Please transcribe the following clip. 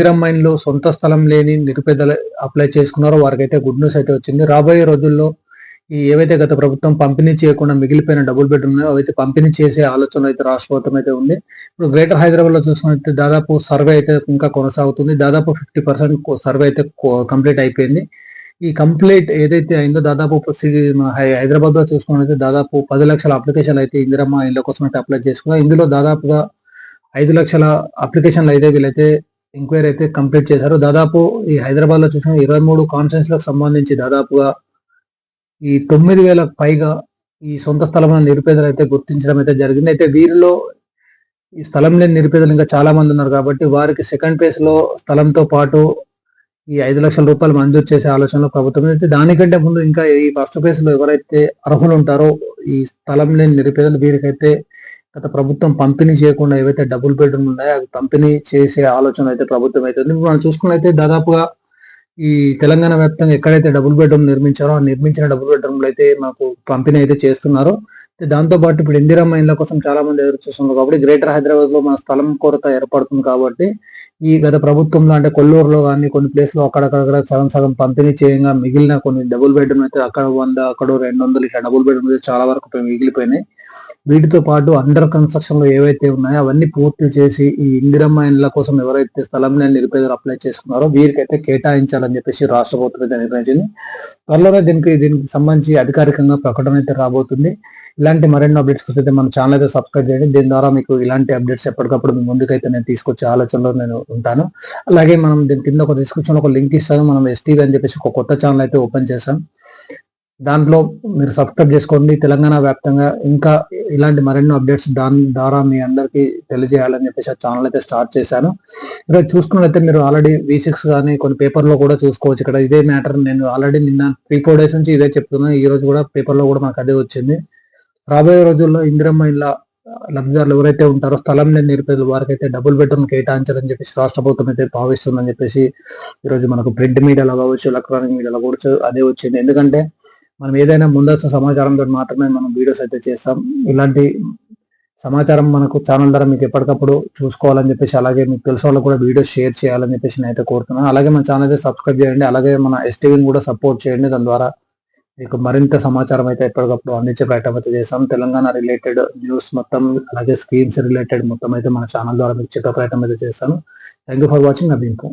ఇందిరమ్మైన్లో సొంత స్థలం లేని నిరుపేదలు అప్లై చేసుకున్నారో వారికైతే గుడ్ న్యూస్ అయితే వచ్చింది. రాబోయే రోజుల్లో ఈ ఏవైతే గత ప్రభుత్వం పంపిణీ చేయకుండా మిగిలిపోయిన డబుల్ బెడ్రూమ్ ఉన్నాయో అవైతే పంపిణీ చేసే ఆలోచన అయితే రాష్ట్ర ప్రభుత్వం అయితే ఉంది. ఇప్పుడు గ్రేటర్ హైదరాబాద్లో చూసుకుంటే దాదాపు సర్వే అయితే ఇంకా కొనసాగుతుంది. దాదాపు ఫిఫ్టీ పర్సెంట్ సర్వే అయితే కంప్లీట్ అయిపోయింది. ఈ కంప్లీట్ ఏదైతే అయిందో దాదాపు హైదరాబాద్లో చూసుకున్నట్లయితే దాదాపు పది లక్షల అప్లికేషన్లు అయితే ఇందిరమ్మ ఇళ్ళ కోసం అయితే అప్లై చేసుకున్నారు. ఇందులో దాదాపుగా ఐదు లక్షల అప్లికేషన్లు అయితే వీళ్ళైతే ఎంక్వైరీ అయితే కంప్లీట్ చేశారు. దాదాపు ఈ హైదరాబాద్లో చూసిన ఇరవై మూడు కాన్ఫరెన్స్ సంబంధించి దాదాపుగా ఈ తొమ్మిది వేలకు పైగా ఈ సొంత స్థలం నిరుపేదలు అయితే గుర్తించడం అయితే జరిగింది. అయితే వీరిలో ఈ స్థలం లేని నిరుపేదలు ఇంకా చాలా మంది ఉన్నారు కాబట్టి వారికి సెకండ్ ఫేజ్లో స్థలంతో పాటు ఈ ఐదు లక్షల రూపాయలు మంజూరు చేసే ఆలోచనలో ప్రభుత్వం అయితే దానికంటే ముందు ఇంకా ఈ ఫస్ట్ ఫేజ్లో ఎవరైతే అర్హులు ఉంటారో ఈ స్థలం లేని నిరుపేదలు వీరికైతే గత ప్రభుత్వం పంపిణీ చేయకుండా ఏవైతే డబుల్ బెడ్రూమ్ ఉన్నాయో అవి పంపిణీ చేసే ఆలోచన అయితే ప్రభుత్వం అయితే ఉంది. మనం చూసుకున్నైతే దాదాపుగా ఈ తెలంగాణ వ్యాప్తంగా ఎక్కడైతే డబుల్ బెడ్రూమ్ నిర్మించారో ఆ నిర్మించిన డబుల్ బెడ్రూమ్లు అయితే మాకు పంపిణీ అయితే చేస్తున్నారు. దాంతో పాటు ఇప్పుడు ఇందిరమ్మ ఇళ్ళ కోసం చాలా మంది ఎదురు చూస్తున్నారు కాబట్టి గ్రేటర్ హైదరాబాద్లో మన స్థలం కొరత ఏర్పడుతుంది కాబట్టి ఈ గత ప్రభుత్వంలో అంటే కొల్లూరులో కానీ కొన్ని ప్లేస్లో అక్కడక్కడ సగం సగం పంపిణీ చేయంగా మిగిలిన కొన్ని డబుల్ బెడ్రూమ్ అయితే అక్కడ వంద అక్కడ రెండు వందలు ఇట్లా డబుల్ బెడ్రూమ్ అయితే చాలా వరకు మిగిలిపోయినాయి. వీటితో పాటు అండర్ కన్స్ట్రక్షన్లో ఏవైతే ఉన్నాయో అవన్నీ పూర్తి చేసి ఈ ఇందిరమ్మ ఇండ్ల కోసం ఎవరైతే స్థలం లేని నిరుపేదలు అప్లై చేసుకున్నారో వీరికైతే కేటాయించాలని చెప్పేసి రాష్ట్ర ప్రభుత్వం నిర్ణయించింది. త్వరలోనే దీనికి దీనికి సంబంధించి అధికారికంగా ప్రకటన అయితే రాబోతుంది. ఇలాంటి మరెన్నో అప్డేట్స్ అయితే మన ఛానల్ అయితే సబ్స్క్రైబ్ చేయండి. దీని ద్వారా మీకు ఇలాంటి అప్డేట్స్ ఎప్పటికప్పుడు మీ ముందుకైతే నేను తీసుకొచ్చే ఆలోచనలో నేను ఉంటాను. అలాగే మనం దీని కింద ఒక డిస్క్రిప్షన్ ఒక లింక్ ఇస్తాను. మనం ఎస్టీవీ అని చెప్పేసి ఒక కొత్త ఛానల్ అయితే ఓపెన్ చేశాం. దాంట్లో మీరు సబ్స్క్రైబ్ చేసుకోండి. తెలంగాణ వ్యాప్తంగా ఇంకా ఇలాంటి మరెన్నో అప్డేట్స్ దాని ద్వారా మీ అందరికీ తెలియజేయాలని చెప్పేసి ఆ ఛానల్ అయితే స్టార్ట్ చేశాను. ఇక్కడ చూసుకున్నట్లయితే మీరు ఆల్రెడీ వి సిక్స్ కానీ కొన్ని పేపర్లో కూడా చూసుకోవచ్చు. ఇక్కడ ఇదే మ్యాటర్ నేను ఆల్రెడీ నిన్న త్రీ ఫోర్ డేస్ నుంచి ఇదే చెప్తున్నాను ఈ రోజు కూడా పేపర్లో కూడా మాకు అదే వచ్చింది. రాబోయే రోజుల్లో ఇందిరమ్మ ఇలా లబ్ధిదారులు ఎవరైతే ఉంటారో స్థలం లేని నిరుపేదలు వారికి అయితే డబుల్ బెడ్రూమ్ కేటాయించాలని చెప్పేసి రాష్ట్ర ప్రభుత్వం అయితే భావిస్తుందని చెప్పేసి ఈరోజు మనకు ప్రింట్ మీడియాలో కావచ్చు ఎలక్ట్రానిక్ మీడియాలో కూడా అదే వచ్చింది. ఎందుకంటే మనం ఏదైనా ముందస్తు సమాచారంతో మాత్రమే మనం వీడియోస్ అయితే చేస్తాం. ఇలాంటి సమాచారం మనకు ఛానల్ ద్వారా మీకు ఎప్పటికప్పుడు చూసుకోవాలని చెప్పేసి అలాగే మీకు తెలిసిన వాళ్ళు కూడా వీడియోస్ షేర్ చేయాలని చెప్పేసి నేను అయితే కోరుతున్నాను. అలాగే మన ఛానల్ అయితే సబ్స్క్రైబ్ చేయండి. అలాగే మన ఎస్టీవీని కూడా సపోర్ట్ చేయండి. దాని ద్వారా మీకు మరింత సమాచారం అయితే ఎప్పటికప్పుడు అందించే ప్రయత్నం అయితే చేస్తాం. తెలంగాణ రిలేటెడ్ న్యూస్ మొత్తం అలాగే స్కీమ్స్ రిలేటెడ్ మొత్తం అయితే మన ఛానల్ ద్వారా మీకు చెప్పే ప్రయత్నం అయితే చేస్తాను. Thank you for watching అభింపు